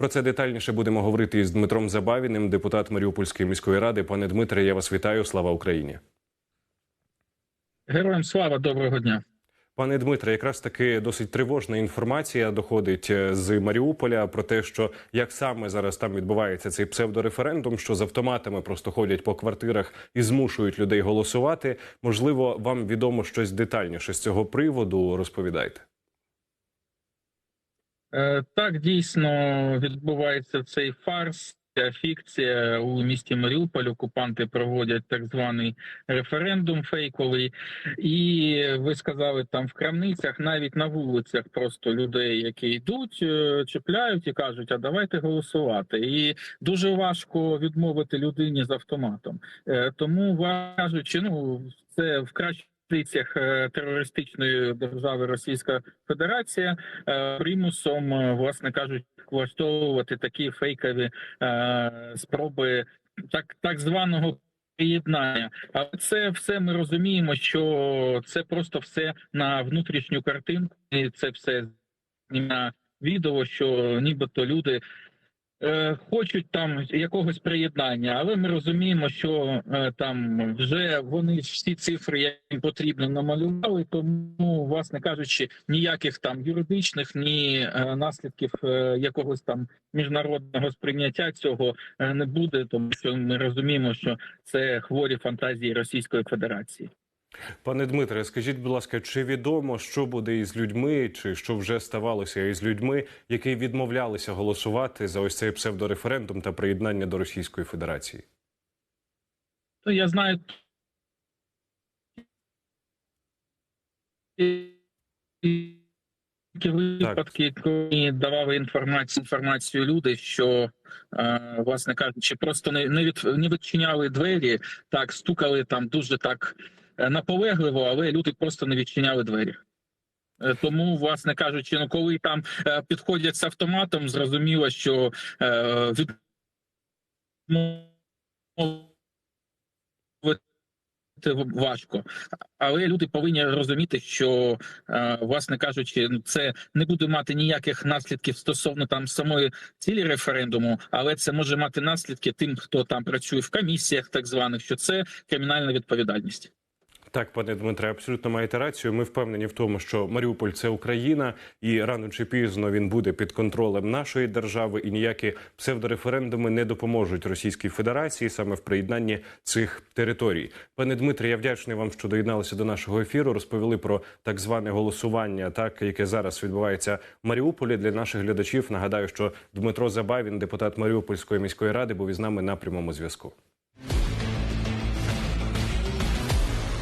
Про це детальніше будемо говорити із Дмитром Забавіним, депутат Маріупольської міської ради. Пане Дмитре, я вас вітаю. Слава Україні. Героям слава доброго дня. Пане Дмитре, якраз таки досить тривожна інформація доходить е, з Маріуполя про те, що як саме зараз там відбувається цей псевдореферендум, що з автоматами просто ходять по квартирах і змушують людей голосувати. Можливо, вам відомо щось детальніше з цього приводу. Розповідайте. Е, Так дійсно відбувається цей фарс. Фікція у місті Маріуполь. Окупанти проводять так званий референдум фейковий, і ви сказали там в крамницях, навіть на вулицях, просто людей, які йдуть, е, чіпляють і кажуть: а давайте голосувати. І дуже важко відмовити людині з автоматом. Е, Тому кажучи, ну це в кращому традиціях е, терористичної держави Російська Федерація е, примусом, е, власне кажуть, влаштовувати такі фейкові спроби так, так званого. Приєднання, але це все ми розуміємо, що це просто все на внутрішню картинку, і це все на відео, що нібито люди хочуть там якогось приєднання, але ми розуміємо, що е, там вже вони всі цифри їм потрібно намалювали. Тому, власне кажучи, ніяких там юридичних ні е, наслідків е, якогось там міжнародного сприйняття цього е, не буде, тому що ми розуміємо, що це хворі фантазії Російської Федерації. Пане Дмитре, скажіть, будь ласка, чи відомо, що буде із людьми, чи що вже ставалося із людьми, які відмовлялися голосувати за ось цей псевдореферендум та приєднання до Російської Федерації? Ну, я знаю. Випадки, коли давали інформацію інформацію люди, що е, власне кажучи, просто не не, від, не відчиняли двері, так стукали там дуже так наполегливо, але люди просто не відчиняли двері. Е, Тому, власне кажучи, ну коли там е, підходять з автоматом, зрозуміло, що е, від важко, але люди повинні розуміти, що е, власне кажучи, ну, це не буде мати ніяких наслідків стосовно там самої цілі референдуму, але це може мати наслідки тим, хто там працює в комісіях, так званих, що це кримінальна відповідальність. Так, пане Дмитре, абсолютно маєте рацію. Ми впевнені в тому, що Маріуполь це Україна, і рано чи пізно він буде під контролем нашої держави, і ніякі псевдореферендуми не допоможуть Російській Федерації саме в приєднанні цих територій. Пане Дмитре, я вдячний вам, що доєдналися до нашого ефіру. Розповіли про так зване голосування, так яке зараз відбувається в Маріуполі. Для наших глядачів нагадаю, що Дмитро Забавін, депутат Маріупольської міської ради, був із нами на прямому зв'язку.